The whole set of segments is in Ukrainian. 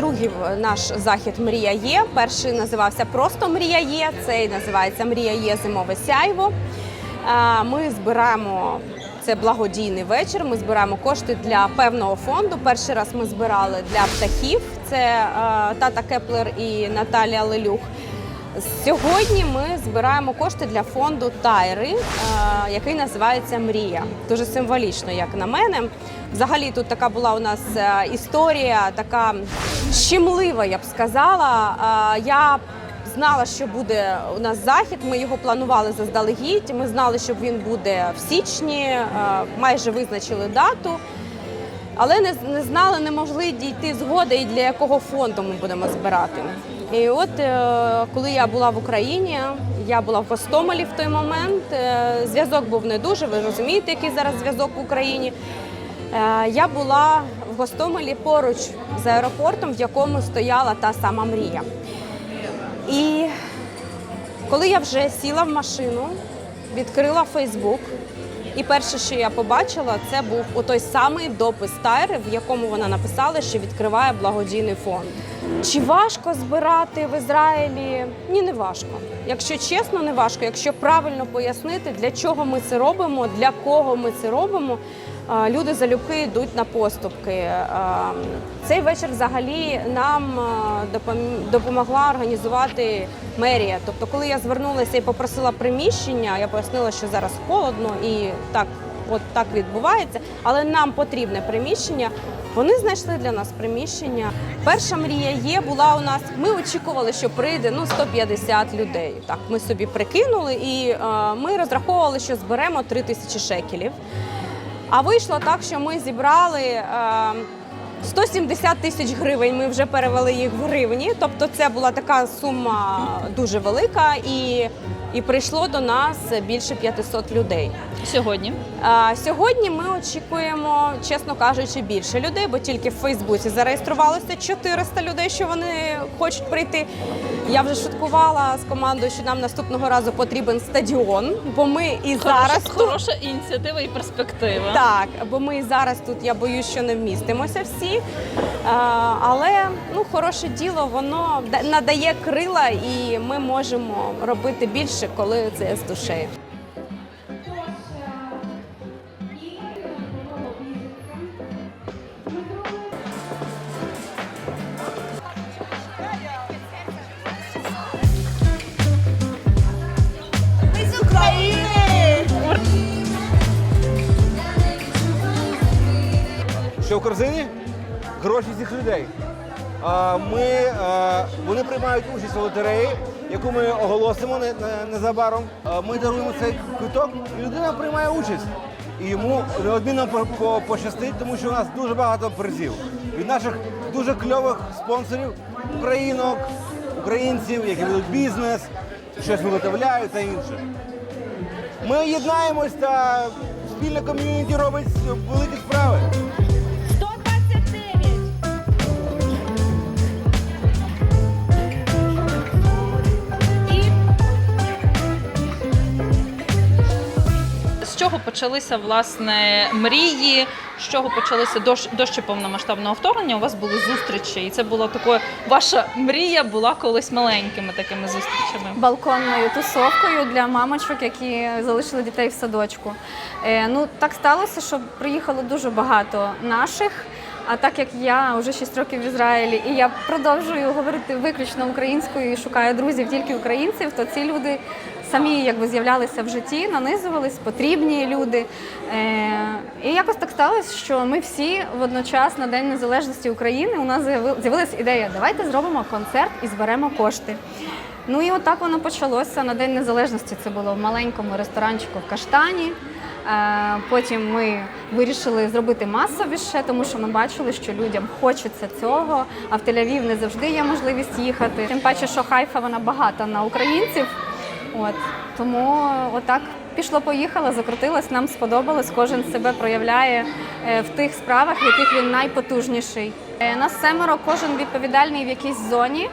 років наш захід Мрія є. Перший називався просто Мрія є. Цей називається Мрія є зимове сяйво. Ми збираємо це благодійний вечір. Ми збираємо кошти для певного фонду. Перший раз ми збирали для птахів. Це Тата Кеплер і Наталія Лелюх. Сьогодні ми збираємо кошти для фонду Тайри, е, який називається Мрія. Дуже символічно, як на мене. Взагалі, тут така була у нас е, історія, така щемлива, я б сказала. Е, Я знала, що буде у нас захід. Ми його планували заздалегідь. Ми знали, що він буде в січні, майже визначили дату. Але не, не знали, не могли дійти згоди, і для якого фонду ми будемо збирати. І от е, коли я була в Україні, я була в Гостомелі в той момент. е, Зв'язок був не дуже. Ви розумієте, який зараз зв'язок в Україні. Е, Я була в Гостомелі поруч з аеропортом, в якому стояла та сама мрія. І коли я вже сіла в машину, відкрила Фейсбук, і перше, що я побачила, це був той самий допис Тайри, в якому вона написала, що відкриває благодійний фонд. Чи важко збирати в Ізраїлі? Ні, не важко. Якщо чесно, не важко. Якщо правильно пояснити, для чого ми це робимо, для кого ми це робимо, люди залюбки йдуть на поступки. Цей вечір взагалі нам допомогла організувати мерія. Тобто, коли я звернулася і попросила приміщення, я пояснила, що зараз холодно і так, от так відбувається, але нам потрібне приміщення. Вони знайшли для нас приміщення. Перша мрія є була у нас. Ми очікували, що прийде ну 150 людей. Так, ми собі прикинули, і е, ми розраховували, що зберемо 3 тисячі шекелів. А вийшло так, що ми зібрали е, 170 тисяч гривень. Ми вже перевели їх в гривні. Тобто, це була така сума дуже велика, і, і прийшло до нас більше 500 людей. Сьогодні. А, Сьогодні ми очікуємо, чесно кажучи, більше людей, бо тільки в Фейсбуці зареєструвалося 400 людей, що вони хочуть прийти. Я вже шуткувала з командою, що нам наступного разу потрібен стадіон, бо ми і зараз Хороша, тут. хороша ініціатива і перспектива. Так, бо ми і зараз тут, я боюсь, що не вмістимося всі. А, але ну, хороше діло, воно да- надає крила, і ми можемо робити більше, коли це з душею. Що в корзині? Гроші цих людей. Ми, а, вони приймають участь у лотереї, яку ми оголосимо не- не- незабаром. Ми даруємо цей квиток, і людина приймає участь. І йому неодмінно по- по- пощастить, тому що у нас дуже багато призів. Від наших дуже кльових спонсорів, українок, українців, які ведуть бізнес, щось виготовляють та інше. Ми єднаємось та спільне ком'юніті робить великі почалися власне мрії? З чого почалися до, щ- до ще повномасштабного вторгнення? У вас були зустрічі, і це була такою. Ваша мрія була колись маленькими такими зустрічами. балконною тусовкою для мамочок, які залишили дітей в садочку. Е, ну так сталося, що приїхало дуже багато наших. А так як я вже 6 років в Ізраїлі, і я продовжую говорити виключно українською і шукаю друзів тільки українців, то ці люди самі якби з'являлися в житті, нанизувались, потрібні люди. Е, і якось так сталося, що ми всі водночас на День Незалежності України у нас з'явилася ідея, давайте зробимо концерт і зберемо кошти. Ну і отак воно почалося на День Незалежності. Це було в маленькому ресторанчику в Каштані. Е, Потім ми вирішили зробити масовіше, тому що ми бачили, що людям хочеться цього, а в Тель-Авів не завжди є можливість їхати. Тим паче, що Хайфа вона багата на українців. От тому отак пішло-поїхало, закрутилось, нам сподобалось. Кожен себе проявляє е, в тих справах, в яких він найпотужніший. Е, Нас семеро, кожен відповідальний в якійсь зоні. Е,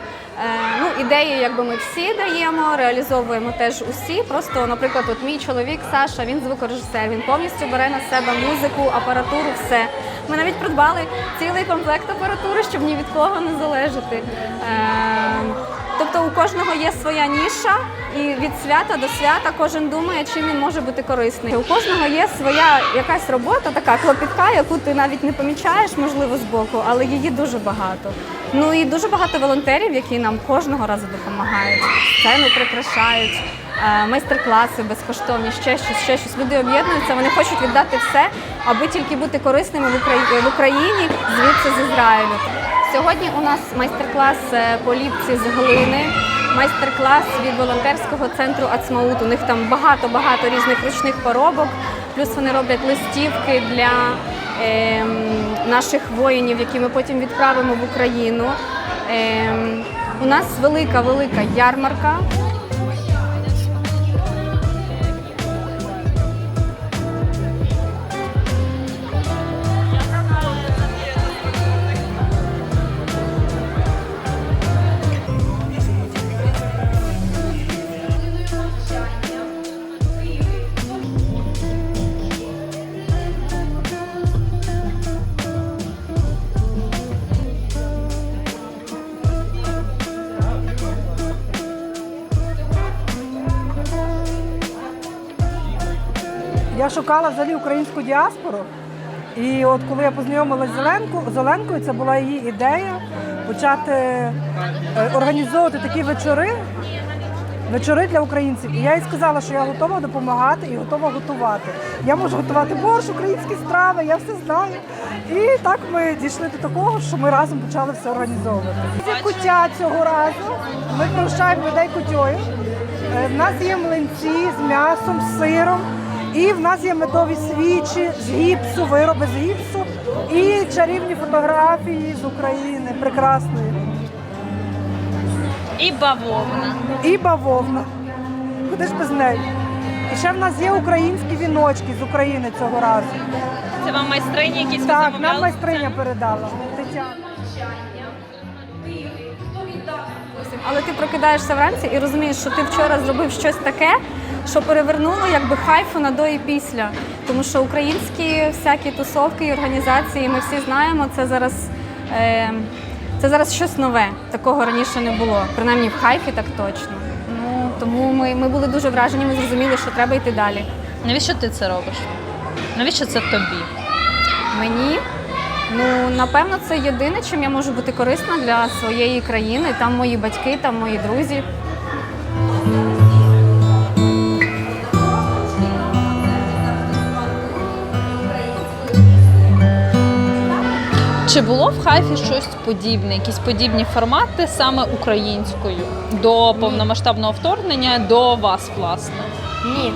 Ну ідеї, якби ми всі даємо, реалізовуємо теж усі. Просто, наприклад, от мій чоловік Саша, він звукорежисер, він повністю бере на себе музику, апаратуру, все. Ми навіть придбали цілий комплект апаратури, щоб ні від кого не залежати. Тобто у кожного є своя ніша, і від свята до свята кожен думає, чим він може бути корисний. У кожного є своя якась робота, така клопітка, яку ти навіть не помічаєш, можливо, збоку, але її дуже багато. Ну і дуже багато волонтерів, які нам кожного разу допомагають, сцену прикрашають. е, Майстер-класи безкоштовні, ще щось, ще щось. Люди об'єднуються, вони хочуть віддати все, аби тільки бути корисними в Україні звідси з Ізраїлю. Сьогодні у нас майстер-клас е, по ліпці з глини, майстер-клас від волонтерського центру Ацмаут. У них там багато-багато різних ручних поробок. Плюс вони роблять листівки для е, наших воїнів, які ми потім відправимо в Україну. Е, у нас велика велика ярмарка. Я шукала взагалі українську діаспору. І от коли я познайомилася з Зеленко, з Оленкою, це була її ідея почати е, організовувати такі вечори, вечори для українців. І я їй сказала, що я готова допомагати і готова готувати. Я можу готувати борщ, українські страви, я все знаю. І так ми дійшли до такого, що ми разом почали все організовувати. Це куття цього разу. Ми пригощаємо людей кутьою. Е, В нас є млинці з м'ясом, з сиром. І в нас є медові свічі з гіпсу, вироби з гіпсу і чарівні фотографії з України, прекрасної. І бавовна. І бавовна. Куди ж без неї? І ще в нас є українські віночки з України цього разу. Це вам майстрині якісь Так, замовляли? нам майстриня передала. Тетяна. Але ти прокидаєшся вранці і розумієш, що ти вчора зробив щось таке, що перевернуло якби хайфу на до і після. Тому що українські всякі тусовки і організації, ми всі знаємо, це зараз. Е, це зараз щось нове, такого раніше не було. Принаймні в хайфі так точно. Ну тому ми, ми були дуже вражені, ми зрозуміли, що треба йти далі. Навіщо ти це робиш? Навіщо це тобі? Мені ну напевно це єдине, чим я можу бути корисна для своєї країни. Там мої батьки, там мої друзі. Чи було в хайфі щось подібне, якісь подібні формати саме українською до повномасштабного вторгнення, до вас, власне? Ні.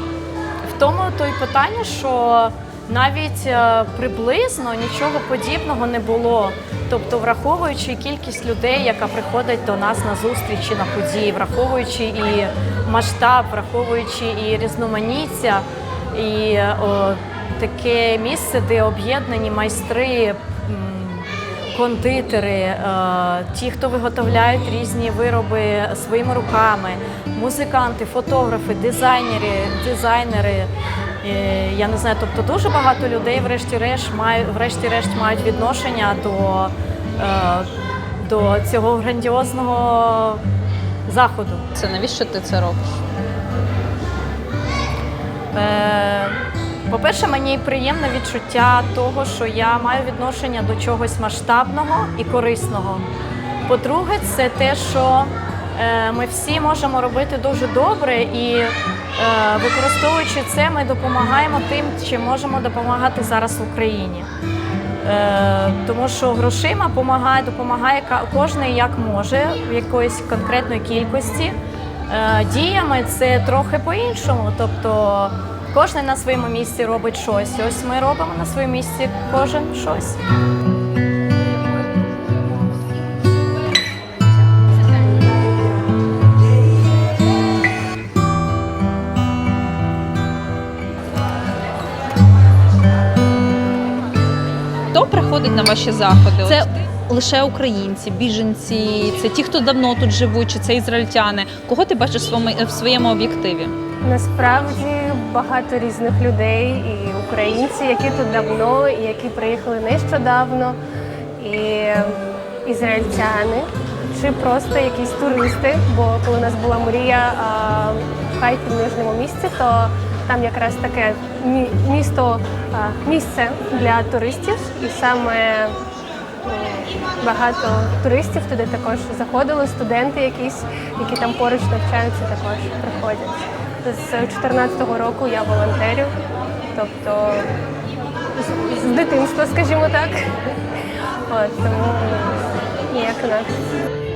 В тому то й питання, що навіть е, приблизно нічого подібного не було. Тобто, враховуючи кількість людей, яка приходить до нас на зустрічі на події, враховуючи і масштаб, враховуючи і різноманіття, і о, таке місце, де об'єднані майстри. кондитери, е, ті, хто виготовляють різні вироби своїми руками, музиканти, фотографи, дизайнери, дизайнери. Е, Я не знаю, тобто дуже багато людей, врешті-решт, мають, врешті-решт мають відношення до, е, до цього грандіозного заходу. Це навіщо ти це робиш? Е, По-перше, мені приємне відчуття того, що я маю відношення до чогось масштабного і корисного. По-друге, це те, що ми всі можемо робити дуже добре, і використовуючи це, ми допомагаємо тим, чим можемо допомагати зараз в Україні. Е, Тому що грошима допомагає, допомагає кожен як може в якоїсь конкретної кількості. Е, Діями це трохи по-іншому. Тобто кожен на своєму місці робить щось. Ось ми робимо на своєму місці кожен щось. Хто приходить на ваші заходи? Це лише українці, біженці, це ті, хто давно тут живуть, чи це ізраїльтяни. Кого ти бачиш в своєму, в своєму об'єктиві? Насправді багато різних людей, і українці, які тут давно, і які приїхали нещодавно, і ізраїльтяни, чи просто якісь туристи. Бо коли у нас була мрія а, в Хайфі в нижньому місці, то там якраз таке місто, місце для туристів, і саме багато туристів туди також заходили, студенти якісь, які там поруч навчаються, також приходять. З 2014 року я волонтерю, тобто з, дитинства, скажімо так. От, тому ніяк інакше.